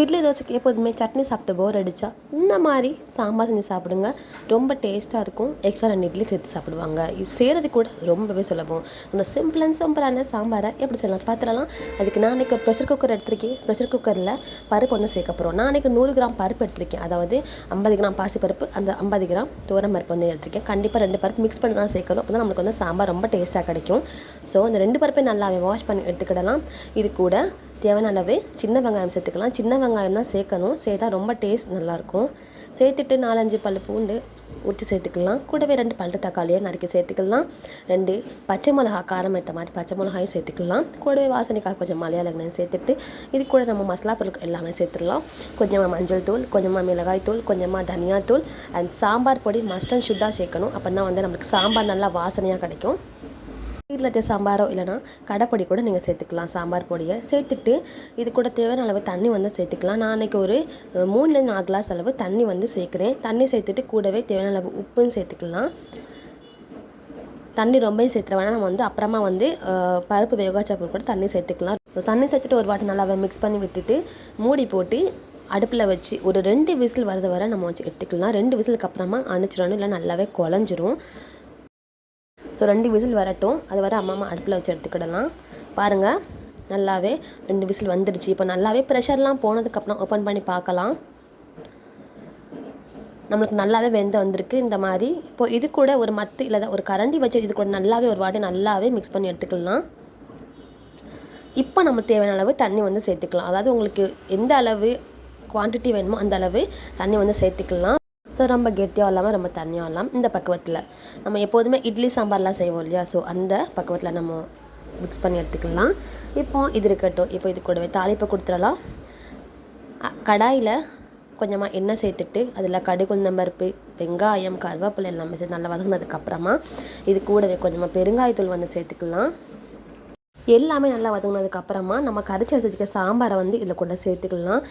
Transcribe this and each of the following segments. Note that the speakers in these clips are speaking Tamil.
இட்லி தோசைக்கு எப்போதுமே சட்னி சாப்பிட்டு போர் அடித்தா இந்த மாதிரி சாம்பார் செஞ்சு சாப்பிடுங்க. ரொம்ப டேஸ்ட்டாக இருக்கும். எக்ஸ்ட்ரா ரெண்டு இட்லி சேர்த்து சாப்பிடுவாங்க. இது செய்கிறது கூட ரொம்பவே சுலபம். அந்த சிம்பிள் அண்ட் சிம்பிளான சாம்பாரை எப்படி செய்யலாம் பார்த்துடலாம். அதுக்கு நான் அன்றைக்கி ப்ரெஷர் குக்கர் எடுத்திருக்கேன். ப்ரெஷர் குக்கரில் பருப்பு வந்து சேர்க்க போகிறோம் நான் அன்றைக்கி நூறு கிராம் பருப்பு எடுத்திருக்கேன். அதாவது ஐம்பது கிராம் பாசி பருப்பு அந்த ஐம்பது கிராம் தோரம் பருப்பு வந்து எடுத்திருக்கேன். கண்டிப்பாக ரெண்டு பருப்பு மிக்ஸ் பண்ணி தான் சேர்க்கணும். அப்போ தான் நம்மளுக்கு வந்து சாம்பார் ரொம்ப டேஸ்ட்டாக கிடைக்கும். ஸோ இந்த ரெண்டு பருப்பை நல்லாவே வாஷ் பண்ணி எடுத்துக்கிடலாம். இது கூட தேவையான அளவு சின்ன வெங்காயம் சேர்த்துக்கலாம். சின்ன வெங்காயம் தான் சேர்க்கணும். சேர்த்தா ரொம்ப டேஸ்ட் நல்லாயிருக்கும். சேர்த்துட்டு நாலஞ்சு பல் பூண்டு ஊற்றி சேர்த்துக்கலாம். கூடவே ரெண்டு பழுத்த தக்காளியை நறுக்கி சேர்த்துக்கலாம். ரெண்டு பச்சை மிளகா காரம் ஏற்ற மாதிரி பச்சை மிளகாயும் சேர்த்துக்கலாம். கூடவே வாசனைக்காக கொஞ்சம் மலையாளங்களையும் சேர்த்துட்டு இது கூட நம்ம மசாலா பொருட்கள் எல்லாமே சேர்த்துடலாம். கொஞ்சமாக மஞ்சள் தூள் கொஞ்சமாக மிளகாய் தூள் கொஞ்சமாக தனியாத்தூள் அண்ட் சாம்பார் பொடி மஸ்ட் அண்ட் ஷுட்டாக சேர்க்கணும். அப்போ தான் வந்து நம்மளுக்கு சாம்பார் நல்லா வாசனையாக கிடைக்கும். வீட்டில் இருக்க சாம்பாரோ இல்லைனா கடைப்பொடி கூட நீங்கள் சேர்த்துக்கலாம். சாம்பார் பொடியை சேர்த்துட்டு இது கூட தேவையான அளவு தண்ணி வந்து சேர்த்துக்கலாம். நான் அன்றைக்கி ஒரு மூணுலேருந்து நாலு கிளாஸ் அளவு தண்ணி வந்து சேர்க்குறேன். தண்ணி சேர்த்துட்டு கூடவே தேவையான அளவு உப்புன்னு சேர்த்துக்கலாம். தண்ணி ரொம்பவும் சேர்த்துற வேணால் நம்ம வந்து அப்புறமா வந்து பருப்பு வேக வச்சப்போ கூட தண்ணி சேர்த்துக்கலாம். ஸோ தண்ணி சேர்த்துட்டு ஒரு வாட்டி நல்லாவே மிக்ஸ் பண்ணி விட்டுட்டு மூடி போட்டு அடுப்பில் வச்சு ஒரு ரெண்டு விசில் வரது வரை நம்ம வச்சு எடுத்துக்கலாம். ரெண்டு விசிலுக்கு அப்புறமா அணைச்சிடணும். இல்லை நல்லாவே குழஞ்சிரும். ஸோ ரெண்டு விசில் வரட்டும். அது வர அம்மா அம்மா அடுப்பில் வச்சு எடுத்துக்கிடலாம். பாருங்கள் நல்லாவே ரெண்டு விசில் வந்துடுச்சு. இப்போ நல்லாவே ப்ரெஷர்லாம் போனதுக்கப்புறம் ஓப்பன் பண்ணி பார்க்கலாம். நம்மளுக்கு நல்லாவே வெந்து வந்திருக்கு இந்த மாதிரி. இப்போ இது கூட ஒரு மத்து இல்லை ஒரு கரண்டி வச்சு இது கூட நல்லாவே ஒரு வாட்டி நல்லாவே மிக்ஸ் பண்ணி எடுத்துக்கலாம். இப்போ நம்ம தேவையான அளவு தண்ணி வந்து சேர்த்துக்கலாம். அதாவது உங்களுக்கு எந்த அளவு குவான்டிட்டி வேணுமோ அந்த அளவு தண்ணி வந்து சேர்த்துக்கலாம். ஸோ ரொம்ப கெட்டியாக இல்லாமல் ரொம்ப தண்ணியாக இல்லாமல் இந்த பக்குவத்தில். நம்ம எப்போதுமே இட்லி சாம்பார்லாம் செய்வோம் இல்லையா? ஸோ அந்த பக்குவத்தில் நம்ம மிக்ஸ் பண்ணி எடுத்துக்கலாம். இப்போ இது இருக்கட்டும். இப்போ இது கூடவே தாளிப்பை கொடுத்துடலாம். கடாயில் கொஞ்சமாக எண்ணெய் சேர்த்துட்டு அதில் கடுகு உளுந்தம்பருப்பு வெங்காயம் கருவேப்பிலை எல்லாமே சேர்த்து நல்லா வதங்கினதுக்கப்புறமா இது கூடவே கொஞ்சமாக பெருங்காயத்தூள் வந்து சேர்த்துக்கலாம். எல்லாமே நல்லா வதங்கினதுக்கப்புறமா நம்ம கரைச்சி எடுத்து வச்சுக்க சாம்பாரை வந்து இதில் கூட சேர்த்துக்கலாம்.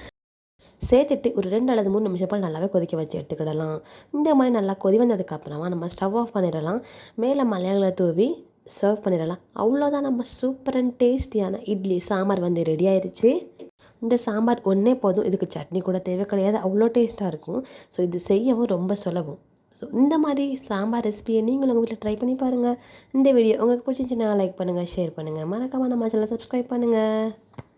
சேர்த்துட்டு ஒரு ரெண்டு அல்லது மூணு நிமிஷம் போல் நல்லாவே கொதிக்க வச்சு எடுத்துக்கிடலாம். இந்த மாதிரி நல்லா கொதி வந்ததுக்கப்புறமா நம்ம ஸ்டவ் ஆஃப் பண்ணிடலாம். மேலே மலையாள தூவி சர்வ் பண்ணிடலாம். அவ்வளோதான். நம்ம சூப்பர் அண்ட் டேஸ்டியான இட்லி சாம்பார் வந்து ரெடி ஆயிடுச்சு இந்த சாம்பார் ஒன்றே போதும். இதுக்கு சட்னி கூட தேவை கிடையாது. அவ்வளோ டேஸ்ட்டாக இருக்கும். ஸோ இது செய்யவும் ரொம்ப சுலபம். ஸோ இந்த மாதிரி சாம்பார் ரெசிபியை நீங்களும் உங்கள் வீட்டில் ட்ரை பண்ணி பாருங்கள் இந்த வீடியோ உங்களுக்கு பிடிச்சிச்சின்னா லைக் பண்ணுங்கள் ஷேர் பண்ணுங்கள் மறக்காமல் நம்ம சேனலை சப்ஸ்கிரைப் பண்ணுங்கள்